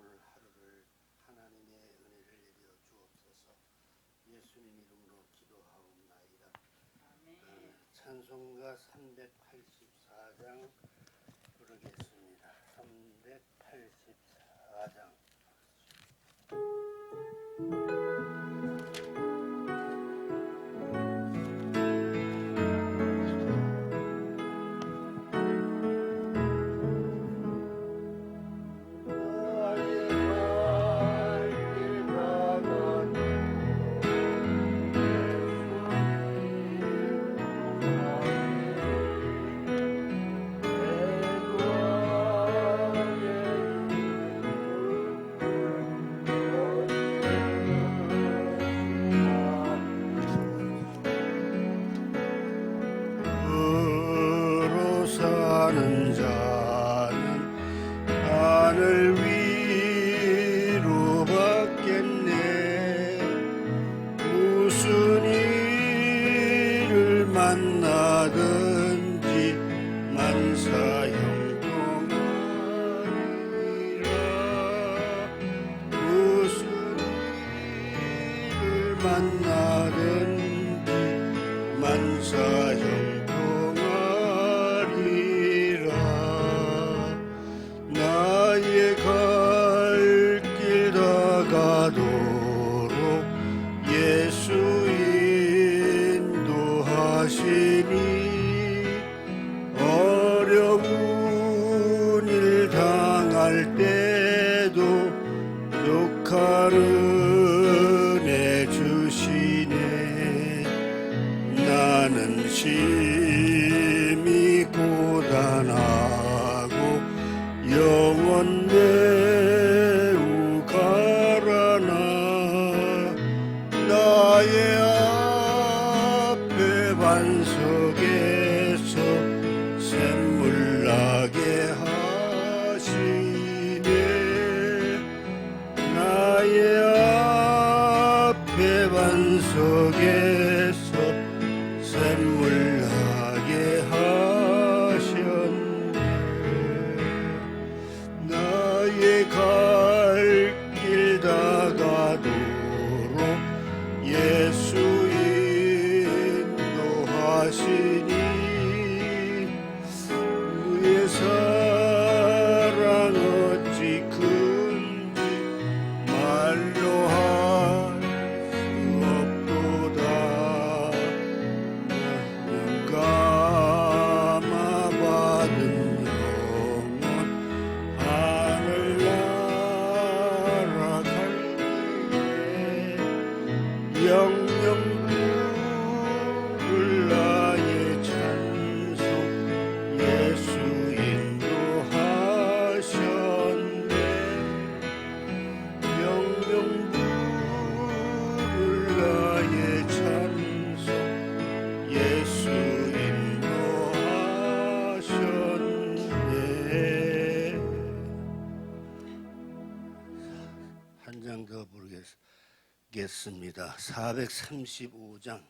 오늘 하루를 하나님의 은혜를 내려 주옵소서. 예수님 이름으로 기도하옵나이다. 어, 찬송가 384장 부르겠습니다. 384장. sunshine. yeah. 신장더 모르겠습니다. 435장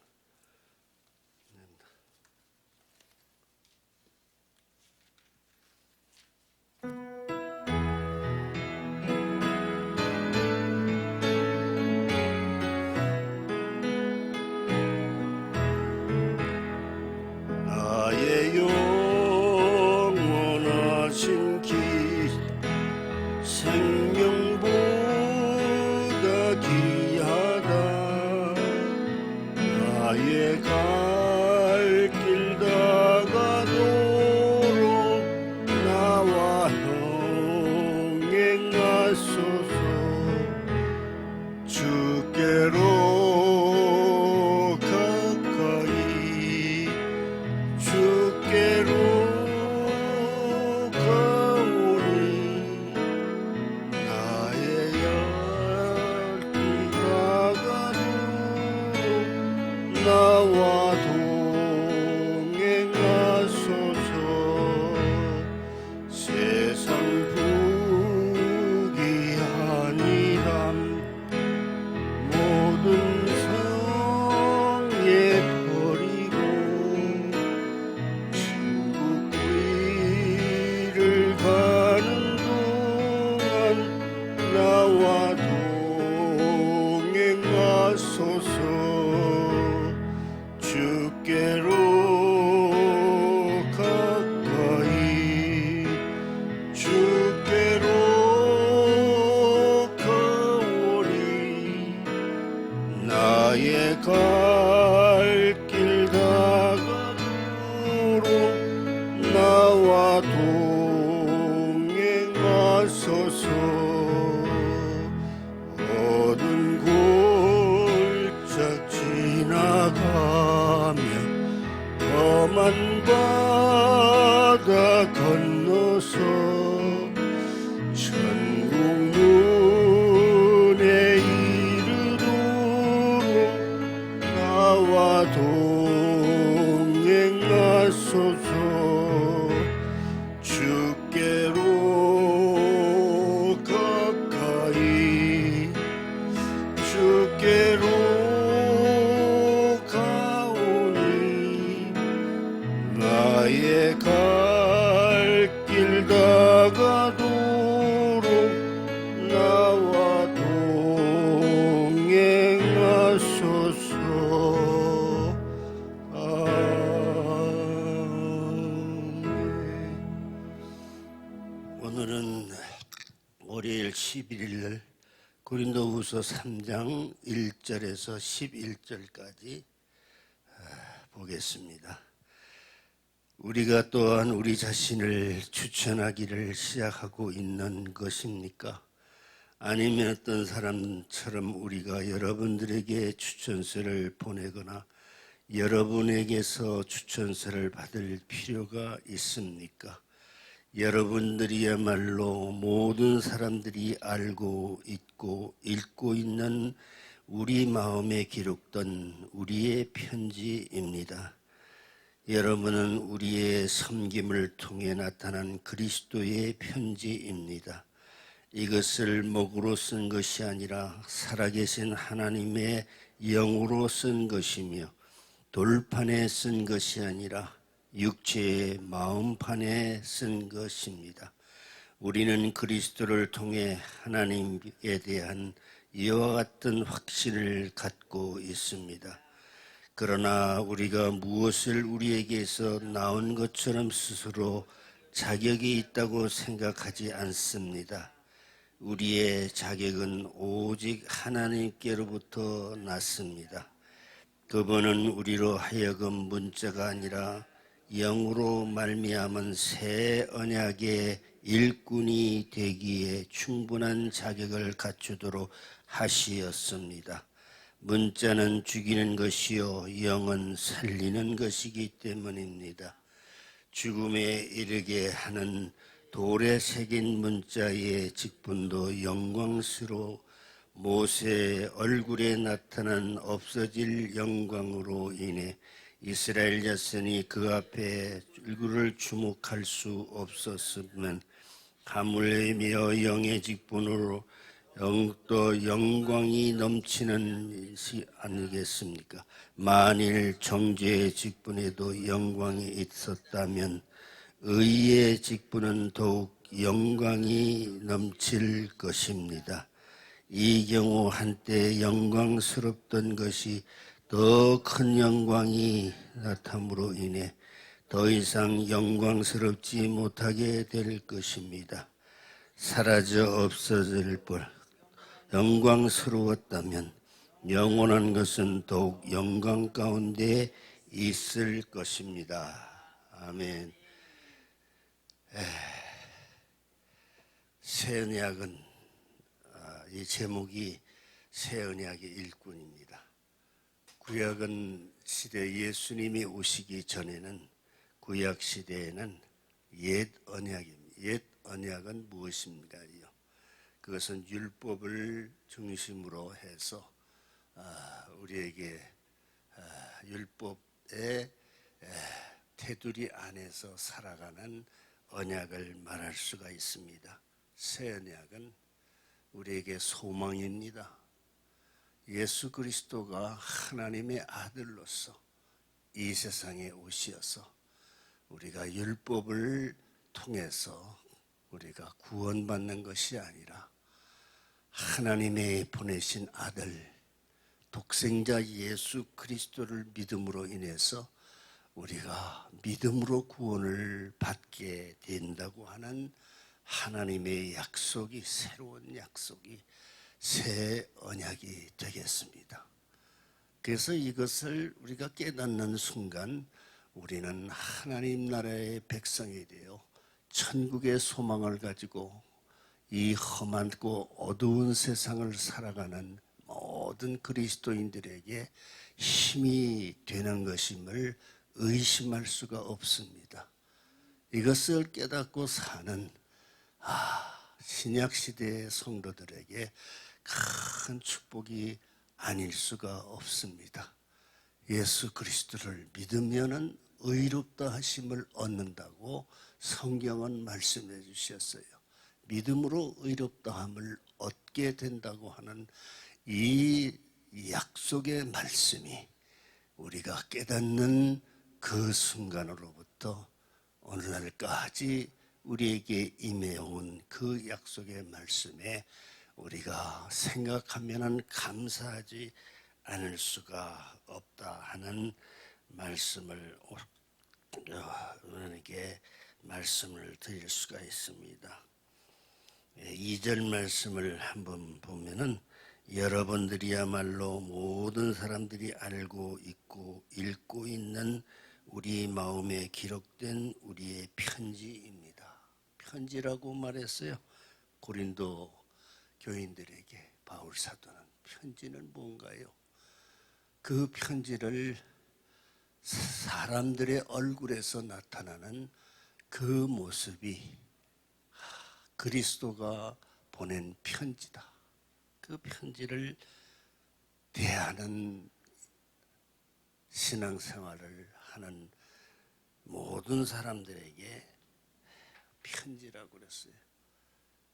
험한 바다 건너서 고린도후서 3장 1절에서 11절까지 아, 보겠습니다. 우리가 또한 우리 자신을 추천하기를 시작하고 있는 것입니까? 아니면 어떤 사람처럼 우리가 여러분들에게 추천서를 보내거나 여러분에게서 추천서를 받을 필요가 있습니까? 여러분들이야말로 모든 사람들이 알고 있고 읽고 있는 우리 마음에 기록된 우리의 편지입니다. 여러분은 우리의 섬김을 통해 나타난 그리스도의 편지입니다. 이것을 목으로 쓴 것이 아니라 살아계신 하나님의 영으로 쓴 것이며 돌판에 쓴 것이 아니라 육체의 마음판에 쓴 것입니다. 우리는 그리스도를 통해 하나님에 대한 이와 같은 확신을 갖고 있습니다. 그러나 우리가 무엇을 우리에게서 나온 것처럼 스스로 자격이 있다고 생각하지 않습니다. 우리의 자격은 오직 하나님께로부터 났습니다. 그분은 우리로 하여금 문자가 아니라 영으로 말미암은 새 언약의 일꾼이 되기에 충분한 자격을 갖추도록 하시었습니다. 문자는 죽이는 것이요 영은 살리는 것이기 때문입니다. 죽음에 이르게 하는 돌에 새긴 문자의 직분도 영광스러워 모세의 얼굴에 나타난 없어질 영광으로 인해 이스라엘 자손이 그 앞에 얼굴을 주목할 수 없었으면 하물며 영의 직분으로 영, 또 영광이 넘치는 것이 아니겠습니까? 만일 정죄의 직분에도 영광이 있었다면 의의 직분은 더욱 영광이 넘칠 것입니다. 이 경우 한때 영광스럽던 것이 더 큰 영광이 나타남으로 인해 더 이상 영광스럽지 못하게 될 것입니다. 사라져 없어질 뻔 영광스러웠다면 영원한 것은 더욱 영광 가운데 있을 것입니다. 아멘. 새 언약은 아, 이 제목이 새 언약의 일꾼입니다. 구약은 시대 예수님이 오시기 전에는 구약 시대에는 옛 언약입니다. 옛 언약은 무엇입니까요? 그것은 율법을 중심으로 해서 아, 우리에게 아, 율법의 테두리 안에서 살아가는 언약을 말할 수가 있습니다. 새 언약은 우리에게 소망입니다. 예수 그리스도가 하나님의 아들로서 이 세상에 오시어서 우리가 율법을 통해서 우리가 구원받는 것이 아니라 하나님의 보내신 아들 독생자 예수 그리스도를 믿음으로 인해서 우리가 믿음으로 구원을 받게 된다고 하는 하나님의 약속이 새로운 약속이 새 언약이 되겠습니다. 그래서 이것을 우리가 깨닫는 순간 우리는 하나님 나라의 백성이 되어 천국의 소망을 가지고 이 험하고 어두운 세상을 살아가는 모든 그리스도인들에게 힘이 되는 것임을 의심할 수가 없습니다. 이것을 깨닫고 사는 아, 신약 시대의 성도들에게 큰 축복이 아닐 수가 없습니다. 예수 그리스도를 믿으면은 의롭다 하심을 얻는다고 성경은 말씀해 주셨어요. 믿음으로 의롭다함을 얻게 된다고 하는 이 약속의 말씀이 우리가 깨닫는 그 순간으로부터 오늘날까지 우리에게 임해온 그 약속의 말씀에 우리가 생각하면은 감사하지 않을 수가 없다 하는 말씀을 여러분에게 말씀을 드릴 수가 있습니다. 예, 2절 말씀을 한번 보면은 여러분들이야말로 모든 사람들이 알고 있고 읽고 있는 우리 마음에 기록된 우리의 편지입니다. 편지라고 말했어요. 고린도 교인들에게 바울 사도는 편지는 뭔가요? 그 편지를 사람들의 얼굴에서 나타나는 그 모습이 그리스도가 보낸 편지다. 그 편지를 대하는 신앙생활을 하는 모든 사람들에게 편지라고 그랬어요.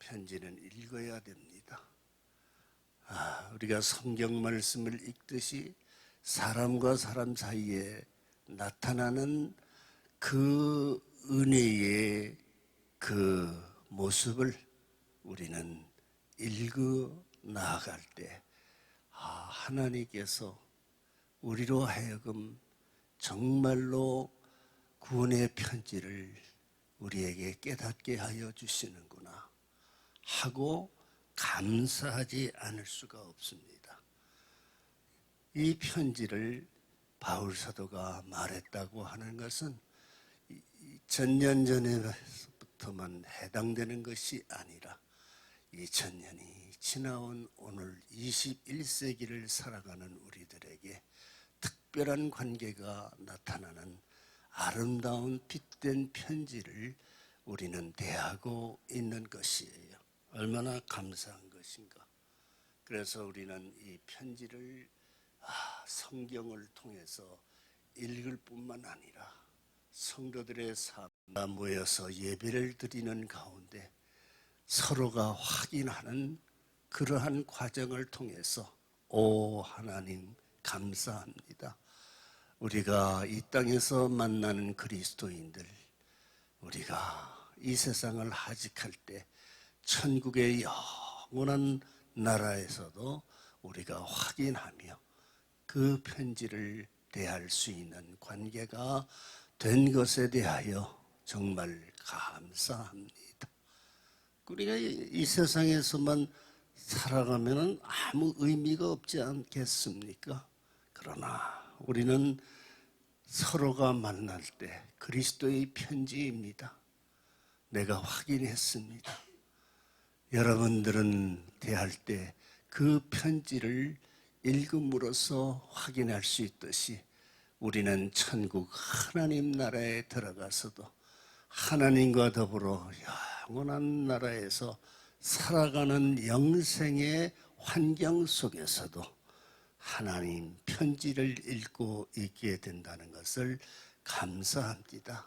편지는 읽어야 됩니다. 아, 우리가 성경 말씀을 읽듯이 사람과 사람 사이에 나타나는 그 은혜의 그 모습을 우리는 읽어 나아갈 때, 아, 하나님께서 우리로 하여금 정말로 구원의 편지를 우리에게 깨닫게 하여 주시는구나 하고 감사하지 않을 수가 없습니다. 이 편지를 바울 사도가 말했다고 하는 것은 전년 전에부터만 해당되는 것이 아니라 2000년이 지나온 오늘 21세기를 살아가는 우리들에게 특별한 관계가 나타나는 아름다운 빛된 편지를 우리는 대하고 있는 것이에요. 얼마나 감사한 것인가. 그래서 우리는 이 편지를 아, 성경을 통해서 읽을 뿐만 아니라 성도들의 삶과 모여서 예배를 드리는 가운데 서로가 확인하는 그러한 과정을 통해서 오 하나님 감사합니다. 우리가 이 땅에서 만나는 그리스도인들 우리가 이 세상을 하직할 때 천국의 영원한 나라에서도 우리가 확인하며 그 편지를 대할 수 있는 관계가 된 것에 대하여 정말 감사합니다. 우리가 이 세상에서만 살아가면 아무 의미가 없지 않겠습니까? 그러나 우리는 서로가 만날 때 그리스도의 편지입니다. 내가 확인했습니다. 여러분들은 대할 때 그 편지를 읽음으로써 확인할 수 있듯이 우리는 천국 하나님 나라에 들어가서도 하나님과 더불어 영원한 나라에서 살아가는 영생의 환경 속에서도 하나님 편지를 읽고 있게 된다는 것을 감사합니다.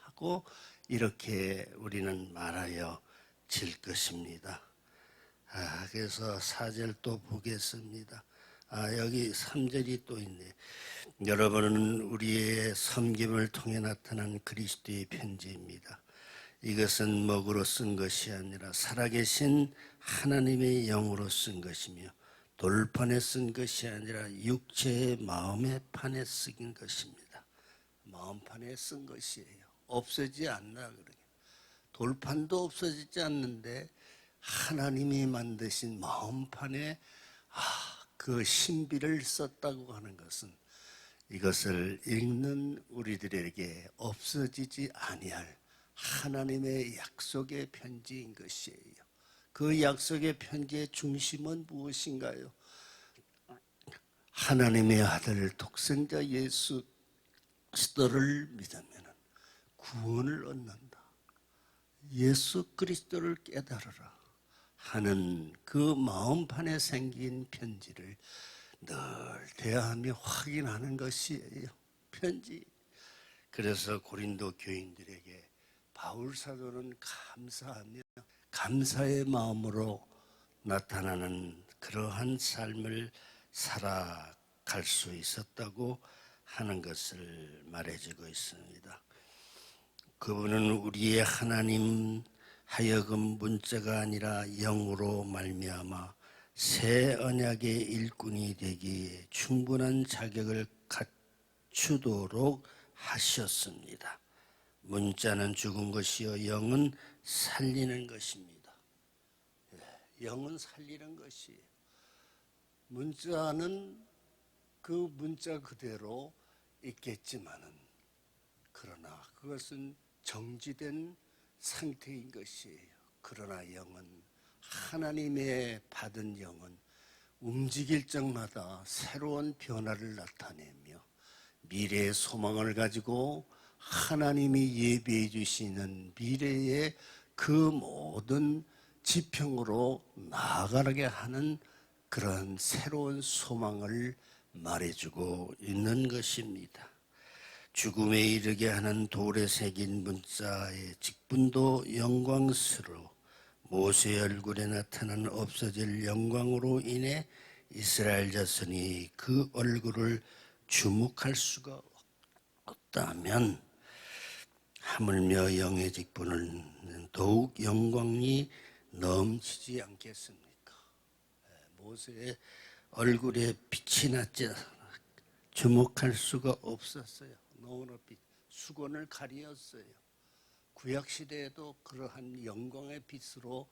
하고 이렇게 우리는 말하여 질 것입니다. 아, 그래서 사절 또 보겠습니다. 아, 여기 3절이 또 있네. 여러분은 우리의 섬김을 통해 나타난 그리스도의 편지입니다. 이것은 먹으로 쓴 것이 아니라 살아계신 하나님의 영으로 쓴 것이며 돌판에 쓴 것이 아니라 육체의 마음의 판에 쓰긴 것입니다. 마음판에 쓴 것이에요. 없어지지 않나 그러게. 돌판도 없어지지 않는데 하나님이 만드신 마음판에 아, 그 신비를 썼다고 하는 것은 이것을 읽는 우리들에게 없어지지 아니할 하나님의 약속의 편지인 것이에요. 그 약속의 편지의 중심은 무엇인가요? 하나님의 아들 독생자 예수 그리스도를 믿으면 구원을 얻는다. 예수 그리스도를 깨달으라 하는 그 마음판에 생긴 편지를 늘 대하며 확인하는 것이에요. 편지. 그래서 고린도 교인들에게 바울 사도는 감사하며 감사의 마음으로 나타나는 그러한 삶을 살아갈 수 있었다고 하는 것을 말해주고 있습니다. 그분은 우리의 하나님 하여금 문자가 아니라 영으로 말미암아 새 언약의 일꾼이 되기에 충분한 자격을 갖추도록 하셨습니다. 문자는 죽은 것이요 영은 살리는 것입니다. 예, 영은 살리는 것이에요. 문자는 그 문자 그대로 있겠지만은 그러나 그것은 정지된 상태인 것이에요. 그러나 영은 하나님의 받은 영은 움직일 적마다 새로운 변화를 나타내며 미래의 소망을 가지고 하나님이 예비해 주시는 미래의 그 모든 지평으로 나아가게 하는 그런 새로운 소망을 말해주고 있는 것입니다. 죽음에 이르게 하는 돌에 새긴 문자의 직분도 영광스러워 모세의 얼굴에 나타난 없어질 영광으로 인해 이스라엘 자손이 그 얼굴을 주목할 수가 없다면 하물며 영의 직분은 더욱 영광이 넘치지 않겠습니까? 예, 모세의 얼굴에 빛이 났지 주목할 수가 없었어요. 너무나 빛, 수건을 가리었어요. 구약 시대에도 그러한 영광의 빛으로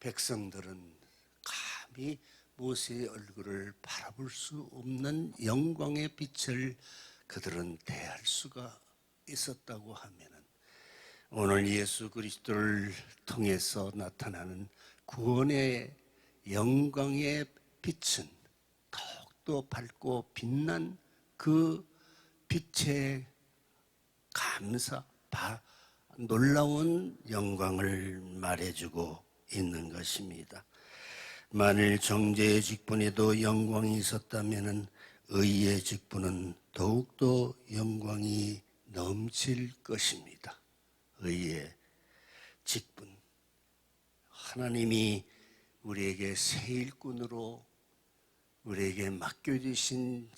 백성들은 감히 모세의 얼굴을 바라볼 수 없는 영광의 빛을 그들은 대할 수가 있었다고 하면은 오늘 예수 그리스도를 통해서 나타나는 구원의 영광의 빛은 더욱더 밝고 빛난 그 빛의 감사, 바, 놀라운 영광을 말해주고 있는 것입니다. 만일 정죄의 직분에도 영광이 있었다면 의의 직분은 더욱더 영광이 넘칠 것입니다. 의의 직분. 하나님이 우리에게 새 일꾼으로 우리에게 맡겨주신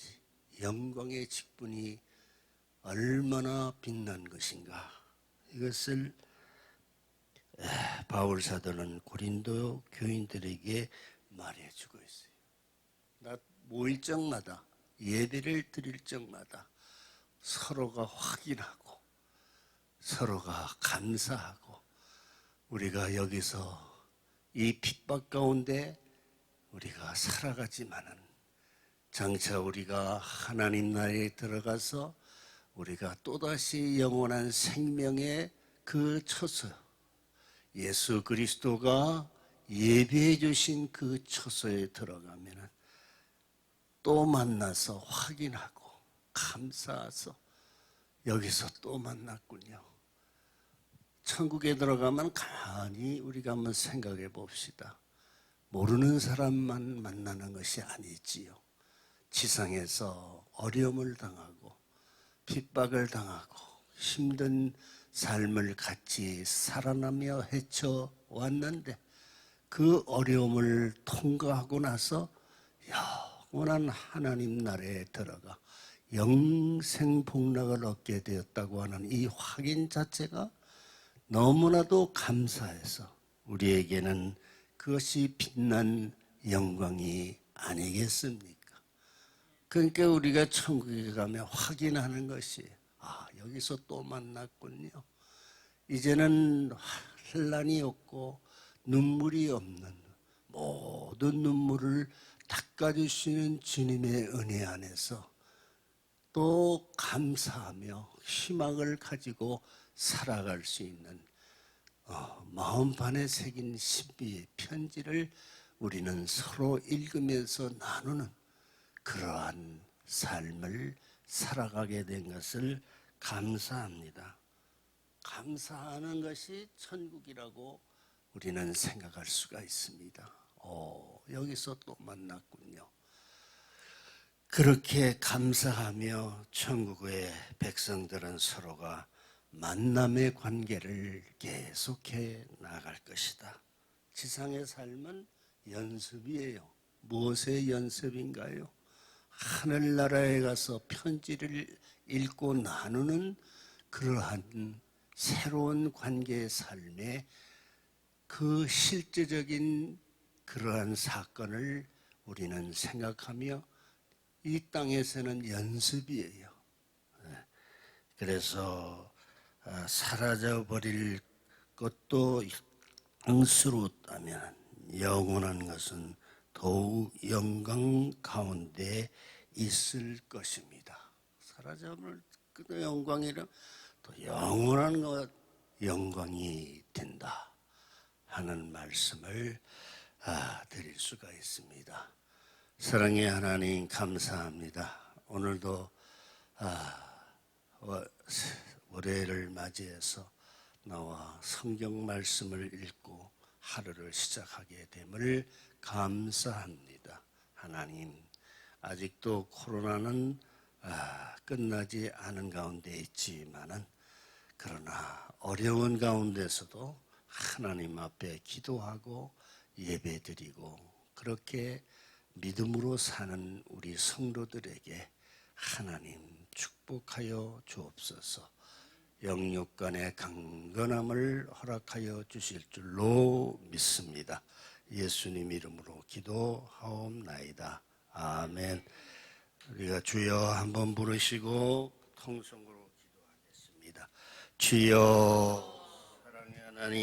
영광의 직분이 얼마나 빛난 것인가. 이것을 바울 사도는 고린도 교인들에게 말해주고 있어요. 나 모일 적마다 예배를 드릴 적마다 서로가 확인하고 서로가 감사하고 우리가 여기서 이 핍박 가운데 우리가 살아가지만은 장차 우리가 하나님 나라에 들어가서 우리가 또다시 영원한 생명의 그 처소 예수 그리스도가 예배해 주신 그 처소에 들어가면은 또 만나서 확인하고 감사해서 여기서 또 만났군요. 천국에 들어가면 가만히 우리가 한번 생각해 봅시다. 모르는 사람만 만나는 것이 아니지요. 지상에서 어려움을 당하고 핍박을 당하고 힘든 삶을 같이 살아나며 헤쳐 왔는데 그 어려움을 통과하고 나서 영원한 하나님 나라에 들어가 영생 복락을 얻게 되었다고 하는 이 확인 자체가 너무나도 감사해서 우리에게는 그것이 빛난 영광이 아니겠습니까? 그러니까 우리가 천국에 가면 확인하는 것이 아 여기서 또 만났군요. 이제는 환란이 없고 눈물이 없는 모든 눈물을 닦아주시는 주님의 은혜 안에서 또 감사하며 희망을 가지고 살아갈 수 있는 어, 마음판에 새긴 신비의 편지를 우리는 서로 읽으면서 나누는 그러한 삶을 살아가게 된 것을 감사합니다. 감사하는 것이 천국이라고 우리는 생각할 수가 있습니다. 어, 여기서 또 만났군요. 그렇게 감사하며 천국의 백성들은 서로가 만남의 관계를 계속해 나갈 것이다. 지상의 삶은 연습이에요. 무엇의 연습인가요? 하늘나라에 가서 편지를 읽고 나누는 그러한 새로운 관계의 삶에 그 실제적인 그러한 사건을 우리는 생각하며 이 땅에서는 연습이에요. 네. 그래서 아, 사라져 버릴 것도 ang스럽다면 영원한 것은 더욱 영광 가운데 있을 것입니다. 사라져버릴 그 영광이라 또 영원한 것 영광이 된다 하는 말씀을 아, 드릴 수가 있습니다. 사랑의 하나님 감사합니다. 오늘도 아, 어, 월요일을 맞이해서 나와 성경 말씀을 읽고 하루를 시작하게 됨을 감사합니다. 하나님, 아직도 코로나는 아, 끝나지 않은 가운데 있지만은 그러나 어려운 가운데서도 하나님 앞에 기도하고 예배드리고 그렇게 믿음으로 사는 우리 성도들에게 하나님 축복하여 주옵소서. 영육간의 강건함을 허락하여 주실 줄로 믿습니다. 예수님 이름으로 기도하옵나이다. 아멘. 우리가 주여 한번 부르시고 통성으로 기도하겠습니다. 주여 사랑의 하나님